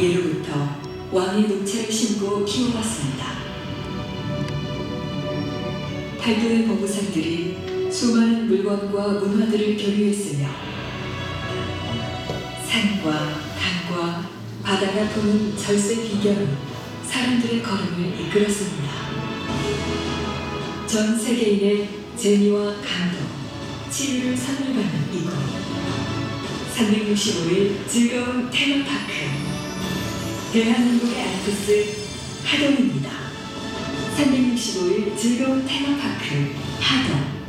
예로부터 왕의 녹차를 심고 키워왔습니다. 팔도의 보부상들이 수많은 물건과 문화들을 교류했으며 산과 강과 바다가 품은 절세 비결은 사람들의 걸음을 이끌었습니다. 전 세계인의 재미와 감동, 치유를 선물받는 이곳. 365일 즐거운 테마파크. 대한민국의 알프스 하동입니다. 365일 즐거운 테마파크 하동.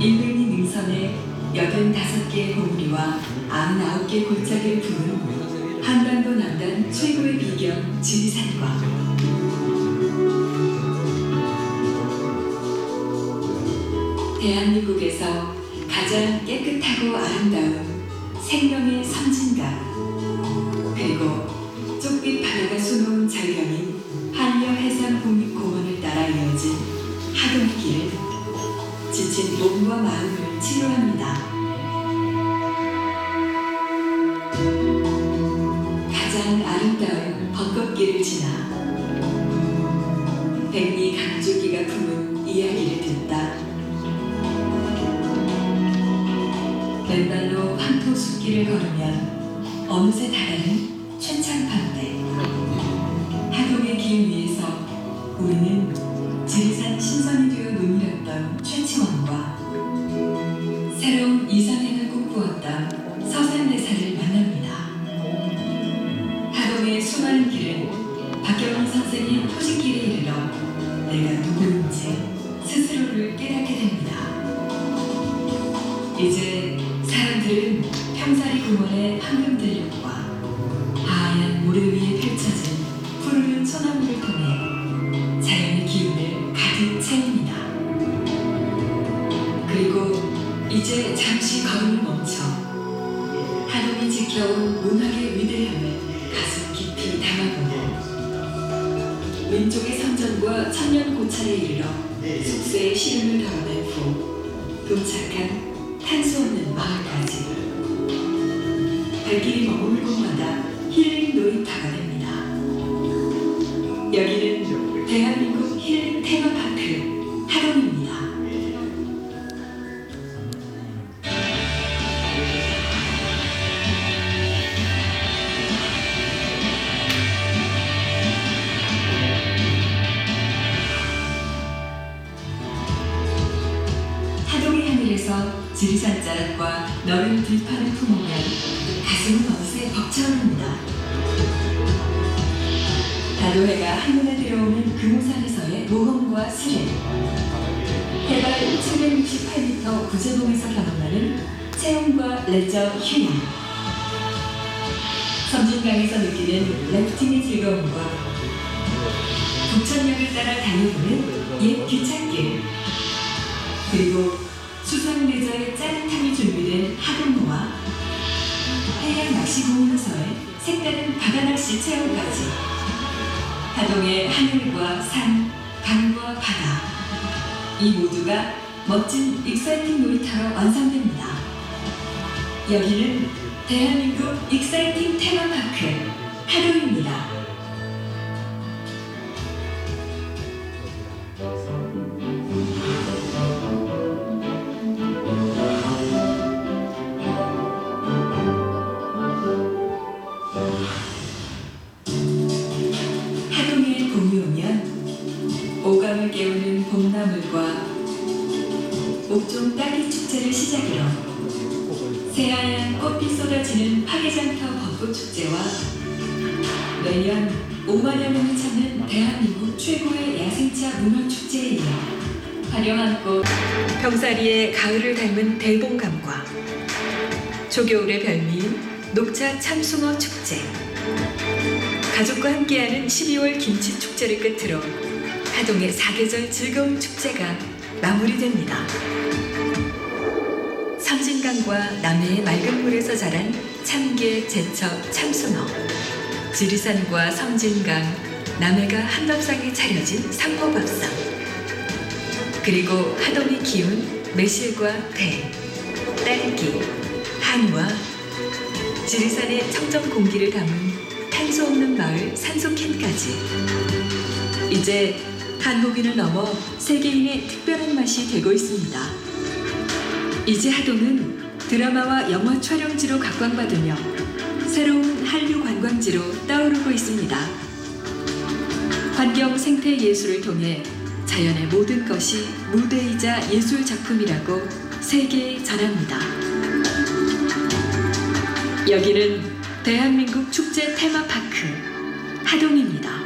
인근이 능선에 85개의 봉우리와 99개 골짜기를 품은 한반도 남단 최고의 비경 지리산과 대한민국에서 가장 깨끗하고 아름다운 생명의 선진강 그리고 쪽빛 바다가 수놓은 절경인 한려 해상 국립공원을 따라 이어진 하동의 길을 지친 몸과 마음을 치료합니다. 벚꽃길을 지나 백리 강조기가 품은 이야기를 듣다 맨발로 황토 숲길을 걸으면 어느새 다다른 최창판대. 하동의 길 위 수많은 길은 박경희 선생의 토식길에 이르러 내가 누구인지 스스로를 깨닫게 됩니다. 이제 사람들은 평사리 공원의 황금 들녘과 하얀 모래 위에 펼쳐진 푸르른 소나무를 통해 자연의 기운을 가득 채웁니다. 그리고 이제 잠시 걸음을 멈춰 하동이 지켜온 왼쪽의 성전과 천년 고차에 이르러 숙세의 시름을 덜어낸 후 도착한 탄수 없는 마을까지 발길이 머물 곳마다 힐링 놀이터가 됩니다. 여기는 지리산 자락과 너른 들판을 품으면 가슴은 어느새 벅차오릅니다. 다도해가 한눈에 들어오는 금호산에서의 모험과 스릴 해발 768m 구제봉에서 경험하는 체험과 레저 휴닝 섬진강에서 느끼는 래프팅의 즐거움과 북천역을 따라 달려보는 옛 기찻길 그리고 수상 레저의 짜릿함이 준비된 하동호와 해양 낚시 공연서의 색다른 바다 낚시 체험까지 하동의 하늘과 산, 강과 바다 이 모두가 멋진 익사이팅 놀이터로 완성됩니다. 여기는 대한민국 익사이팅 테마파크 하동입니다. 옥종 딸기 축제를 시작으로 새하얀 꽃이 쏟아지는 파괴장터 벚꽃 축제와 매년 5만여 명이 찾는 대한민국 최고의 야생차 문화 축제에 이어 화려한 꽃 병사리의 가을을 닮은 대봉감과 조겨울의 별미인 녹차 참숭어 축제 가족과 함께하는 12월 김치 축제를 끝으로 하동의 사계절 즐거운 축제가 마무리됩니다. 섬진강과 남해의 맑은 물에서 자란 참게, 제첩, 참숭어 지리산과 섬진강, 남해가 한밥상에 차려진 삼포밥상. 그리고 하동이 키운 매실과 배, 딸기, 한우와 지리산의 청정 공기를 담은 탄소 없는 마을 산소캔까지. 이제 한국인을 넘어 세계인의 특별한 맛이 되고 있습니다. 이제 하동은 드라마와 영화 촬영지로 각광받으며 새로운 한류 관광지로 떠오르고 있습니다. 환경 생태 예술을 통해 자연의 모든 것이 무대이자 예술 작품이라고 세계에 전합니다. 여기는 대한민국 축제 테마파크 하동입니다.